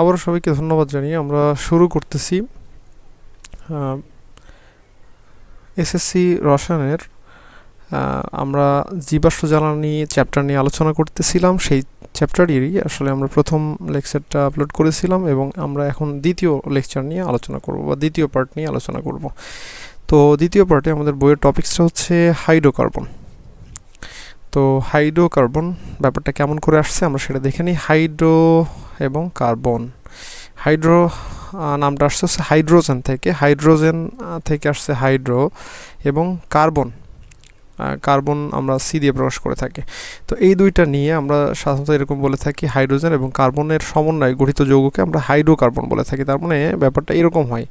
আবারও সবাইকে ধন্যবাদ জানিয়ে আমরা শুরু করতেছি। এসএসসি রসায়নের আমরা জীবাশ্ম জ্বালানি চ্যাপ্টার নিয়ে আলোচনা করতেছিলাম। সেই চ্যাপ্টারেরই আসলে আমরা প্রথম লেকচারটা আপলোড করেছিলাম এবং আমরা এখন দ্বিতীয় লেকচার নিয়ে আলোচনা করব বা দ্বিতীয় পার্ট নিয়ে আলোচনা করব। তো দ্বিতীয় পার্টে আমাদের বইয়ের টপিকসটা হচ্ছে হাইড্রোকার্বন তো হাইড্রোকার্বন ব্যাপারটা কেমন করে আসছে আমরা সেটা দেখে নিই। হাইড্রো এবং কার্বন। হাইড্রো নামটা আসছে হচ্ছে হাইড্রোজেন থেকে। হাইড্রোজেন থেকে আসছে হাইড্রো এবং কার্বন। কার্বন আমরা সি দিয়ে প্রকাশ করে থাকি। তো এই দুইটা নিয়ে আমরা সাধারণত এরকম বলে থাকি হাইড্রোজেন এবং কার্বনের সমন্বয়ে গঠিত যৌগকে আমরা হাইড্রোকার্বন বলে থাকি। তার মানে ব্যাপারটা এরকম হয়।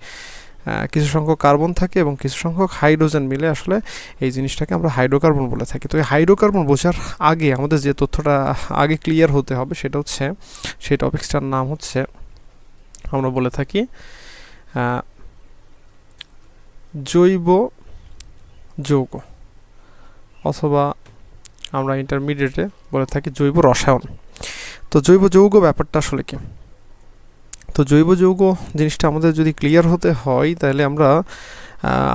কিছু সংখ্যক কার্বন থাকে এবং কিছু সংখ্যক হাইড্রোজেন মিলে আসলে এই জিনিসটাকে আমরা হাইড্রোকার্বন বলে থাকি। তো এই হাইড্রোকার্বন বোঝার আগে আমাদের যে তথ্যটা আগে ক্লিয়ার হতে হবে সেটা হচ্ছে, সেই টপিক্সটার নাম হচ্ছে, আমরা বলে থাকি জৈব যৌগ অথবা আমরা ইন্টারমিডিয়েটে বলে থাকি জৈব রসায়ন। তো জৈব যৌগ ব্যাপারটা আসলে কি? তো জৈব যৌগ জিনিসটা আমাদের যদি ক্লিয়ার হতে হয়, তাহলে আমরা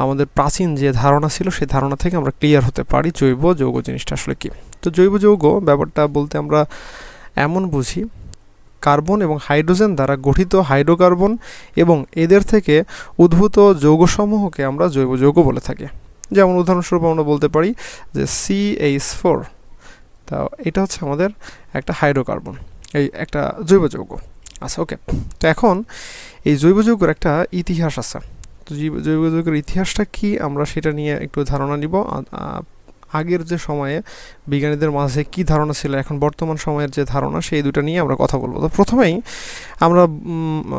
আমাদের প্রাচীন যে ধারণা ছিল, সেই ধারণা থেকে আমরা ক্লিয়ার হতে পারি জৈব যৌগ জিনিসটা আসলে কি। তো জৈব যৌগ ব্যাপারটা বলতে আমরা এমন বুঝি, কার্বন এবং হাইড্রোজেন দ্বারা গঠিত হাইড্রোকার্বন এবং এদের থেকে উদ্ভূত যৌগসমূহকে আমরা জৈব যৌগ বলে থাকি। যেমন উদাহরণস্বরূপ আমরা বলতে পারি যে সি এইচ ফোর তা এটা হচ্ছে আমাদের একটা হাইড্রোকার্বন, এই একটা জৈব যৌগ। আচ্ছা ওকে তো এখন এই জৈব যৌগের একটা ইতিহাস আছে। তো জৈব- যুগের ইতিহাসটা কি? আমরা সেটা নিয়ে একটু ধারণা নিব। আগের যে সময়ে বিজ্ঞানীদের মাঝে কি ধারণা ছিল, এখন বর্তমান সময়ের যে ধারণা, সেই দুটা নিয়ে আমরা কথা বলব। তো প্রথমেই আমরা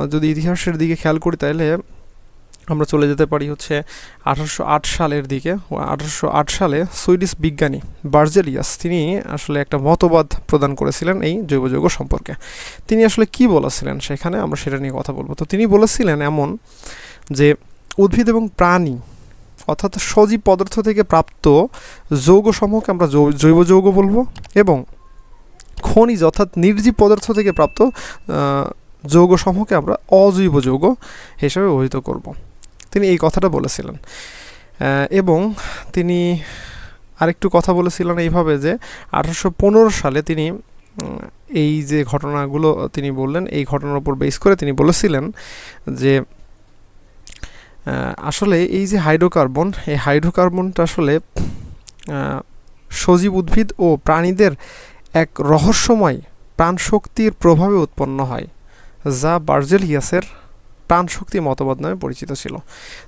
যদি ইতিহাসের দিকে খেয়াল করি, তাহলে আমরা চলে যেতে পারি হচ্ছে আঠারোশো আট সালের দিকে। আঠারোশো আট সালে সুইডিশ বিজ্ঞানী বার্জেলিয়াস তিনি আসলে একটা মতবাদ প্রদান করেছিলেন এই জৈব যৌগ সম্পর্কে। তিনি আসলে কি বলেছিলেন সেখানে আমরা সেটা নিয়ে কথা বলব। তো তিনি বলেছিলেন এমন যে উদ্ভিদ এবং প্রাণী অর্থাৎ সজীব পদার্থ থেকে প্রাপ্ত যৌগ সমূহকে আমরা জৈব যৌগ বলব এবং খনিজ অর্থাৎ নির্জীব পদার্থ থেকে প্রাপ্ত আহ, যৌগ সমূহকে আমরা অজৈব যৌগ হিসেবে অভিহিত করব। তিনি এই কথাটা বলেছিলেন। এবং তিনি আরেকটু কথা বলেছিলেন এইভাবে যে আঠারোশো পনেরো সালে তিনি এই যে ঘটনাগুলো তিনি বললেন, এই ঘটনার উপর বেস করে তিনি বলেছিলেন যে আসলে এই যে হাইড্রোকার্বন, এই হাইড্রোকার্বনটা আসলে সজীব উদ্ভিদ ও প্রাণীদের এক রহস্যময় প্রাণশক্তির প্রভাবে উৎপন্ন হয়, যা বার্জেলিয়াসের প্রাণশক্তি মতবাদ নামে পরিচিত ছিল।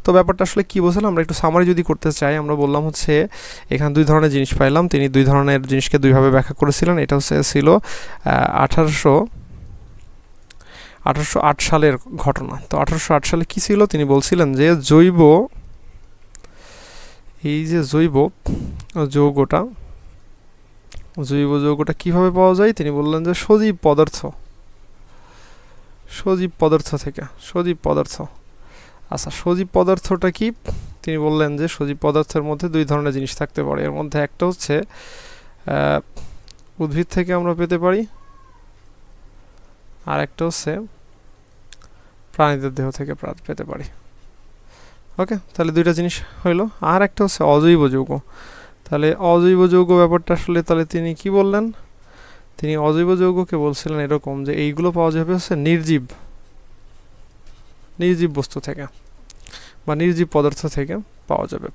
তো ব্যাপারটা আসলে কী বোঝালাম আমরা একটু সামারি যদি করতে চাই, আমরা বললাম হচ্ছে, এখানে দুই ধরনের জিনিস পাইলাম। তিনি দুই ধরনের জিনিসকে দুইভাবে ব্যাখ্যা করেছিলেন। এটা হচ্ছে ছিল আঠারোশো আঠারোশো আট সালের ঘটনা। তো আঠারোশো আট সালে কী ছিল? তিনি বলছিলেন যে জৈব, এই যে জৈব যৌগটা জৈব যৌগটা কীভাবে পাওয়া যায়? তিনি বললেন যে সজীব পদার্থ। সজীব পদার্থ থেকে, সজীব পদার্থ। আচ্ছা সজীব পদার্থটা কি? তিনি বললেন যে সজীব পদার্থের মধ্যে দুই ধরনের জিনিস থাকতে পারে। এর মধ্যে একটা হচ্ছে উদ্ভিদ থেকে আমরা পেতে পারি, আর একটা হচ্ছে প্রাণীদের দেহ থেকে পেতে পারি। ওকে, তাহলে দুইটা জিনিস হইল। আর একটা হচ্ছে অজৈব যৌগ। তাহলে অজৈব যৌগ ব্যাপারটা আসলে তাহলে তিনি কি বললেন? তিনি অজৈব যৌগকে বলছিলেন এরকম যে এইগুলো পাওয়া যাবে হচ্ছে নির্জীব নির্জীব বস্তু থেকে বা নির্জীব পদার্থ থেকে পাওয়া যাবে।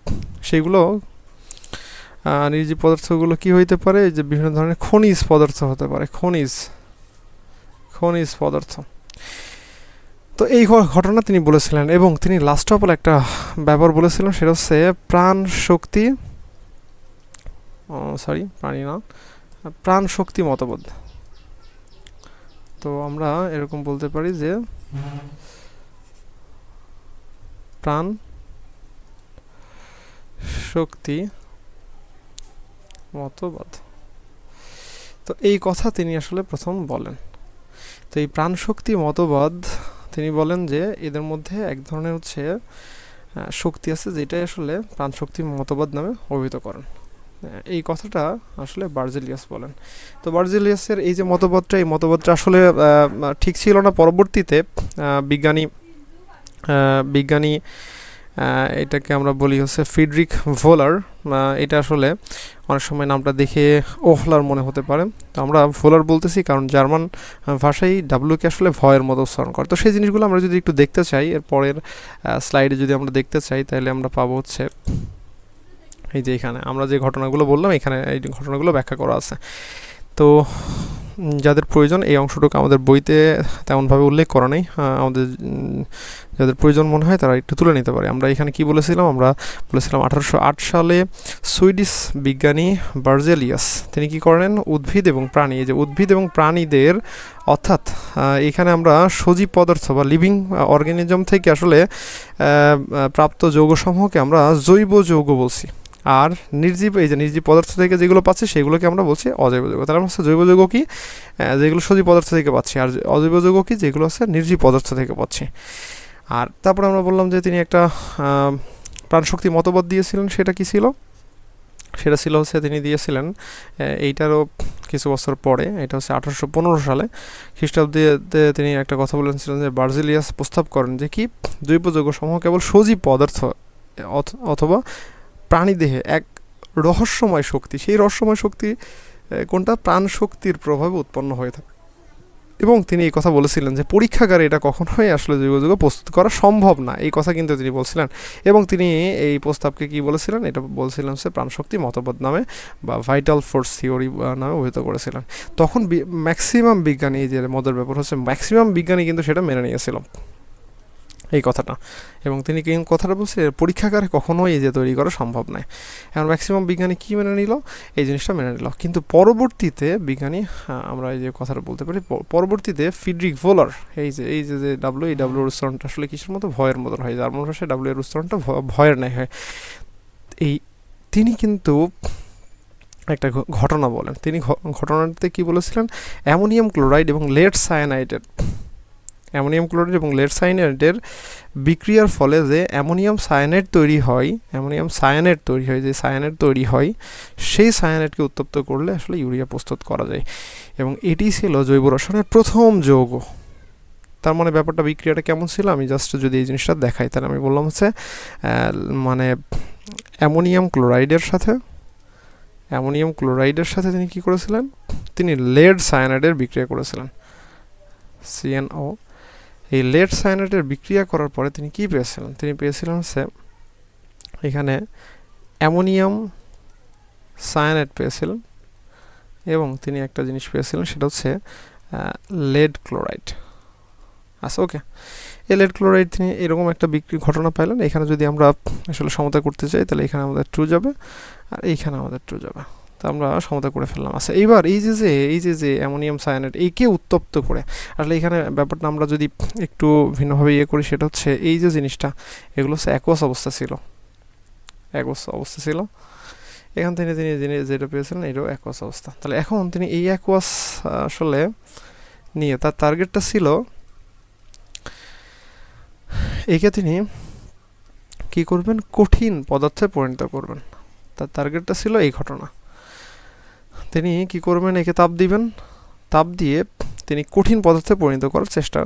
আহ, নির্জীব পদার্থগুলো কি হইতে পারে? যে বিভিন্ন ধরনের খনিজ পদার্থ হতে পারে খনিজ খনিজ পদার্থ। তো এই ঘটনা তিনি বলেছিলেন এবং তিনি লাস্ট অফ অল একটা ব্যাপার বলেছিলেন সেটা হচ্ছে প্রাণ শক্তি সরি প্রাণী না প্রাণ শক্তি মতবাদ তো আমরা এরকম বলতে পারি যে, প্রাণ শক্তি মতবাদ তো এই কথা তিনি আসলে প্রথম বলেন। তো এই প্রাণ শক্তি মতবাদ তিনি বলেন যে, এদের মধ্যে এক ধরনের হচ্ছে শক্তি আছে যেটাই আসলে প্রাণ শক্তি মতবাদ নামে অভিহিত করেন এই কথাটা আসলে বার্জেলিয়াস বলেন। তো বার্জেলিয়াসের এই যে মতবাদটা, এই মতবাদটা আসলে ঠিক ছিল না পরবর্তীতে। বিজ্ঞানী বিজ্ঞানী এটাকে আমরা বলি হচ্ছে ফিডরিক ভোলার। এটা আসলে অনেক সময় নামটা দেখে ওহলার মনে হতে পারে। তো আমরা ভোলার বলতেছি কারণ জার্মান ভাষায় ডাব্লুকে আসলে ভয়ের মতো উচ্চারণ করে। তো সেই জিনিসগুলো আমরা যদি একটু দেখতে চাই এর পরের স্লাইডে যদি আমরা দেখতে চাই, তাহলে আমরা পাবো হচ্ছে এই যে এখানে আমরা যে ঘটনাগুলো বললাম, এখানে এই ঘটনাগুলো ব্যাখ্যা করা আছে। তো যাদের প্রয়োজন এই অংশটুকু আমাদের বইতে তেমনভাবে উল্লেখ করা নেই। আমাদের যাদের প্রয়োজন মনে হয় তারা একটু তুলে নিতে পারে। আমরা এখানে কি বলেছিলাম? আমরা বলেছিলাম আঠারোশো আট সালে সুইডিশ বিজ্ঞানী বার্জেলিয়াস, তিনি কি করেন? উদ্ভিদ এবং প্রাণী। এই যে উদ্ভিদ এবং প্রাণীদের, অর্থাৎ এখানে আমরা সজীব পদার্থ বা লিভিং অর্গানিজম থেকে আসলে প্রাপ্ত যৌগসমূহকে আমরা জৈব যৌগ বলছি। আর নির্জীব, এই যে নির্জীব পদার্থ থেকে যেগুলো পাচ্ছি, সেগুলোকে আমরা বলছি অজৈব যৌগ। তার মানে হচ্ছে জৈব যৌগ কি? যেগুলো সজীব পদার্থ থেকে পাচ্ছি, আর অজৈব যৌগ কি? যেগুলো হচ্ছে নির্জীব পদার্থ থেকে পাচ্ছি। আর তারপরে আমরা বললাম যে তিনি একটা প্রাণশক্তি মতবাদ দিয়েছিলেন, সেটা কি ছিল? সেটা ছিল হচ্ছে তিনি দিয়েছিলেন এইটারও কিছু বছর পরে, এটা হচ্ছে আঠারোশো পনেরো সালে খ্রিস্টাব্দে তিনি একটা কথা বলেছিলেন যে বার্জিলিয়াস প্রস্তাব করেন যে কি? জৈব যৌগ সমূহ কেবল সজীব পদার্থ, অথ- অথবা প্রাণীদেহে এক রহস্যময় শক্তি, সেই রহস্যময় শক্তি কোনটা? প্রাণ শক্তির প্রভাবে উৎপন্ন হয়ে থাকে। এবং তিনি এই কথা বলেছিলেন যে পরীক্ষাগারে এটা কখনোই আসলে জৈব যৌগ প্রস্তুত করা সম্ভব না। এই কথা কিন্তু তিনি বলছিলেন। এবং তিনি এই প্রস্তাবকে কি বলেছিলেন? এটা বলছিলেন সে প্রাণশক্তি মতবাদ নামে বা ভাইটাল ফোর্স থিওরি নামে অভিহিত করেছিলেন। তখন ম্যাক্সিমাম বিজ্ঞানী যে মদের ব্যাপার হচ্ছে ম্যাক্সিমাম বিজ্ঞানী কিন্তু সেটা মেনে নিয়েছিল। এই কথাটা। এবং তিনি কি কথাটা বলছে পরীক্ষাগারে কখনোই এই যে তৈরি করা সম্ভব নয়। এখন ম্যাক্সিমাম বিজ্ঞানী কী মেনে নিল? এই জিনিসটা মেনে নিল। কিন্তু পরবর্তীতে বিজ্ঞানী হ্যাঁ, আমরা এই যে কথাটা বলতে পারি পরবর্তীতে ফিডরিক ভোলার এই যে এই যে যে ডাব্লু এই ডাব্লুর উচ্চারণটা আসলে কিসের মতো? ভয়ের মতন হয়। জার্মান ভাষায় ডাব্লু এর উচ্চারণটা ভয়ের ন্যায় হয়। এই তিনি কিন্তু একটা ঘটনা বলেন। তিনি ঘ- ঘটনাতে কি বলেছিলেন? অ্যামোনিয়াম ক্লোরাইড এবং লেড সায়ানাইডের অ্যামোনিয়াম ক্লোরাইড এবং লেড সায়ানাইডের বিক্রিয়ার ফলে যে অ্যামোনিয়াম সায়ানাইড তৈরি হয়, অ্যামোনিয়াম সায়ানাইড তৈরি হয়, যে সায়ানাইড তৈরি হয়, সেই সায়ানাইডকে উত্তপ্ত করলে আসলে ইউরিয়া প্রস্তুত করা যায়। এবং এটি ছিল জৈব রসায়নের প্রথম যৌগ। তার মানে ব্যাপারটা, বিক্রিয়াটা কেমন ছিল? আমি জাস্ট যদি এই জিনিসটা দেখাই, তাহলে আমি বললাম হচ্ছে মানে অ্যামোনিয়াম ক্লোরাইডের সাথে, অ্যামোনিয়াম ক্লোরাইডের সাথে তিনি কি করেছিলেন? তিনি লেড সায়ানাইডের বিক্রিয়া করেছিলেন। সিএনও এই লেড সায়ানাইটের বিক্রিয়া করার পরে তিনি কি পেয়েছিলেন? তিনি পেয়েছিলেন হচ্ছে এখানে অ্যামোনিয়াম সায়ানাইড পেয়েছিলেন এবং তিনি একটা জিনিস পেয়েছিলেন, সেটা হচ্ছে লেড ক্লোরাইড। আচ্ছা ওকে। এই লেড ক্লোরাইড তিনি এরকম একটা বিক্রি ঘটনা পাইলেন। এখানে যদি আমরা আসলে সমতা করতে চাই, তাহলে এখানে আমাদের ট্রু যাবে আর এইখানে আমাদের ট্রু যাবে। তো আমরা সমতা করে ফেললাম। আচ্ছা এইবার এই যে যে, এই যে যে অ্যামোনিয়াম সায়ানাইড এইকে উত্তপ্ত করে, আসলে এখানে ব্যাপারটা আমরা যদি একটু ভিন্নভাবে ইয়ে করি, সেটা হচ্ছে এই যে জিনিসটা, এগুলো হচ্ছে অ্যাকোয়াস অবস্থা ছিল। অ্যাকোয়াস অবস্থা ছিল। এখান থেকে তিনি যিনি যেটা পেয়েছিলেন, এটাও অ্যাকোয়াস অবস্থা। তাহলে এখন তিনি এই অ্যাকোয়াস আসলে নিয়ে, তার টার্গেটটা ছিল, একে তিনি কি করবেন? কঠিন পদার্থে পরিণত করবেন। তার টার্গেটটা ছিল এই ঘটনা। তিনি কি করবেন? একে তাপ দিবেন। তাপ দিয়ে তিনি কঠিন পদার্থে পরিণত করার চেষ্টা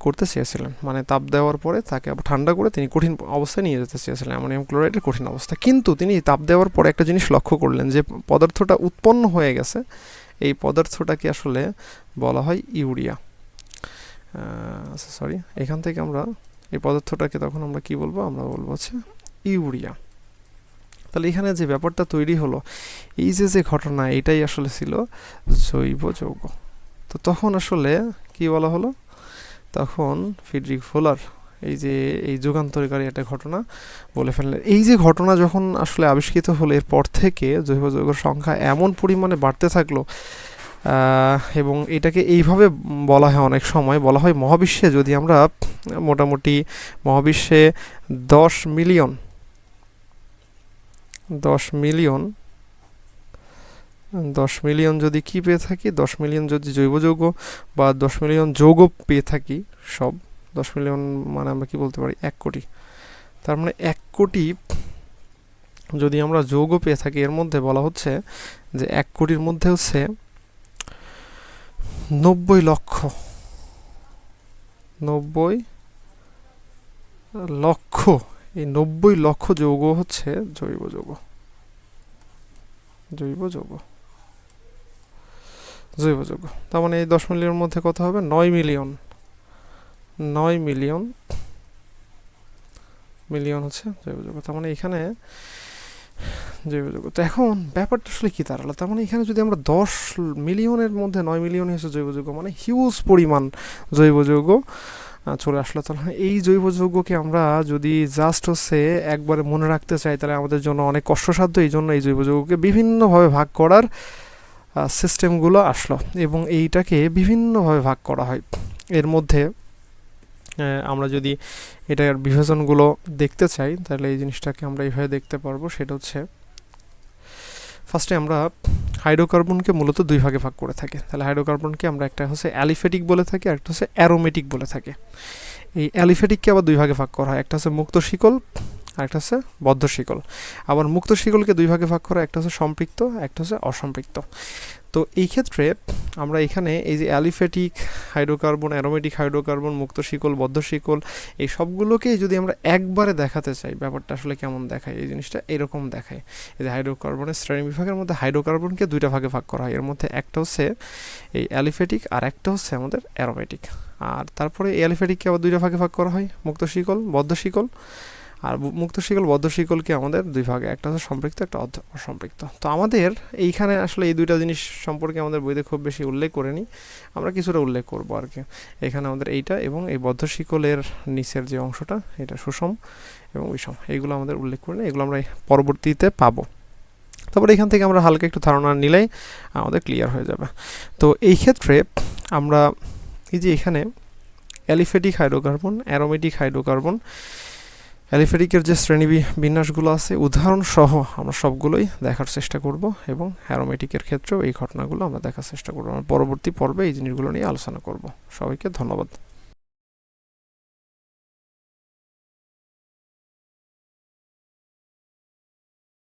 করতে চেয়েছিলেন। মানে তাপ দেওয়ার পরে তাকে আবার ঠান্ডা করে তিনি কঠিন অবস্থায় নিয়ে যেতে চেয়েছিলেন। অ্যামোনিয়াম ক্লোরাইডের কঠিন অবস্থা। কিন্তু তিনি তাপ দেওয়ার পরে একটা জিনিস লক্ষ্য করলেন যে পদার্থটা উৎপন্ন হয়ে গেছে। এই পদার্থটাকে আসলে বলা হয় ইউরিয়া। সরি, এখান থেকে আমরা এই পদার্থটাকে তখন আমরা কি বলব? আমরা বলব হচ্ছে ইউরিয়া। তাহলে এখানে যে ব্যাপারটা তৈরি হলো, এই যে যে ঘটনা, এটাই আসলে ছিল জৈব যৌগ। তো তখন আসলে কি বলা হলো? তখন ফিডরিক ফোলার এই যে, এই যুগান্তরকারী একটা ঘটনা বলে ফেললেন। এই যে ঘটনা যখন আসলে আবিষ্কৃত হলো, এরপর থেকে জৈব যৌগের সংখ্যা এমন পরিমাণে বাড়তে থাকল এবং এটাকে এইভাবে বলা হয় অনেক সময়, বলা হয় মহাবিশ্বে। যদি আমরা মোটামুটি মহাবিশ্বে দশ মিলিয়ন দশ মিলিয়ন। দশ মিলিয়ন যদি কি পেয়ে থাকি? দশ মিলিয়ন যদি জৈব যৌগ বা দশ মিলিয়ন যৌগ পেয়ে থাকি সব। দশ মিলিয়ন মানে আমরা কি বলতে পারি? এক কোটি। তার মানে এক কোটি যদি আমরা যৌগ পেয়ে থাকি, এর মধ্যে বলা হচ্ছে যে এক কোটির মধ্যে হচ্ছে নব্বই লক্ষ। নব্বই লক্ষ এই নব্বই লক্ষ যৌগ হচ্ছে জৈব যৌগ। জৈব যৌগ। জৈব যৌগ। তার মানে এই দশ মিলিয়নের মধ্যে কত হবে? নয় মিলিয়ন। নয় মিলিয়ন মিলিয়ন হচ্ছে জৈব যৌগ। তার মানে এখানে জৈব যৌগ। তো এখন ব্যাপারটা আসলে কী দাঁড়াল? তার মানে এখানে যদি আমরা দশ মিলিয়নের মধ্যে নয় মিলিয়ন হচ্ছে জৈব যৌগ মানে হিউজ পরিমাণ জৈব যৌগ চলে আসলো। তাহলে এই জৈব যৌগকে আমরা যদি জাস্ট হচ্ছে একবারে মনে রাখতে চাই, তাহলে আমাদের জন্য অনেক কষ্টসাধ্য। এই জন্য এই জৈব যৌগকে বিভিন্নভাবে ভাগ করার সিস্টেমগুলো আসলো এবং এইটাকে বিভিন্নভাবে ভাগ করা হয়। এর মধ্যে আমরা যদি এটার বিভাজনগুলো দেখতে চাই, তাহলে এই জিনিসটাকে আমরা এইভাবে দেখতে পারব। সেটা হচ্ছে ফার্স্টে আমরা হাইড্রোকার্বনকে মূলত দুই ভাগে ভাগ করে থাকি। তাহলে হাইড্রোকার্বনকে আমরা একটা হচ্ছে অ্যালিফেটিক বলে থাকি আর একটা হচ্ছে অ্যারোমেটিক বলে থাকে। এই অ্যালিফেটিককে আবার দুই ভাগে ভাগ করা হয়। একটা হচ্ছে মুক্ত শিকল আর একটা হচ্ছে বদ্ধ শিকল। আবার মুক্ত শিকলকে দুই ভাগে ভাগ করা একটা হচ্ছে সম্পৃক্ত, একটা হচ্ছে অসম্পৃক্ত। তো এই ক্ষেত্রে আমরা এখানে এই যে অ্যালিফেটিক হাইড্রোকার্বন, অ্যারোমেটিক হাইড্রোকার্বন, মুক্ত শিকল, বদ্ধ শিকল, এই সবগুলোকেই যদি আমরা একবারে দেখাতে চাই, ব্যাপারটা আসলে কেমন দেখায়? এই জিনিসটা এরকম দেখায়। এই যে হাইড্রোকার্বনের শ্রেণি বিভাগের মধ্যে হাইড্রোকার্বনকে দুইটা ভাগে ভাগ করা হয়। এর মধ্যে একটা হচ্ছে এই অ্যালিফেটিক আর একটা হচ্ছে আমাদের অ্যারোমেটিক। আর তারপরে এই অ্যালিফেটিককে আবার দুইটা ভাগে ভাগ করা হয়, মুক্ত শিকল, বদ্ধ শিকল। আর মুক্ত শিকল, বদ্ধ শিকলকে আমাদের? দুই ভাগে, একটা হচ্ছে সম্পৃক্ত, একটা অসম্পৃক্ত। তো আমাদের এইখানে আসলে এই দুইটা জিনিস সম্পর্কে আমাদের বইতে খুব বেশি উল্লেখ করেনি। আমরা কিছুটা উল্লেখ করব আর কি। এখানে আমাদের এইটা এবং এই বদ্ধ শিকলের নিচের যে অংশটা, এটা সুষম এবং বিষম। এইগুলো আমাদের উল্লেখ করে এগুলো আমরা পরবর্তীতে পাবো। তারপরে এখান থেকে আমরা হালকা একটু ধারণা নিলেই আমাদের ক্লিয়ার হয়ে যাবে। তো এই ক্ষেত্রে আমরা এই যে এখানে অ্যালিফেটিক হাইড্রোকার্বন, অ্যারোমেটিক হাইড্রোকার্বন অ্যালিফেটিকের যে শ্রেণি বিন্যাসগুলো আছে, উদাহরণসহ আমরা সবগুলোই দেখার চেষ্টা করব এবং অ্যারোমেটিকের ক্ষেত্রেও এই ঘটনাগুলো আমরা দেখার চেষ্টা করব। আমরা পরবর্তী পর্বে এই জিনিসগুলো নিয়ে আলোচনা করব। সবাইকে ধন্যবাদ।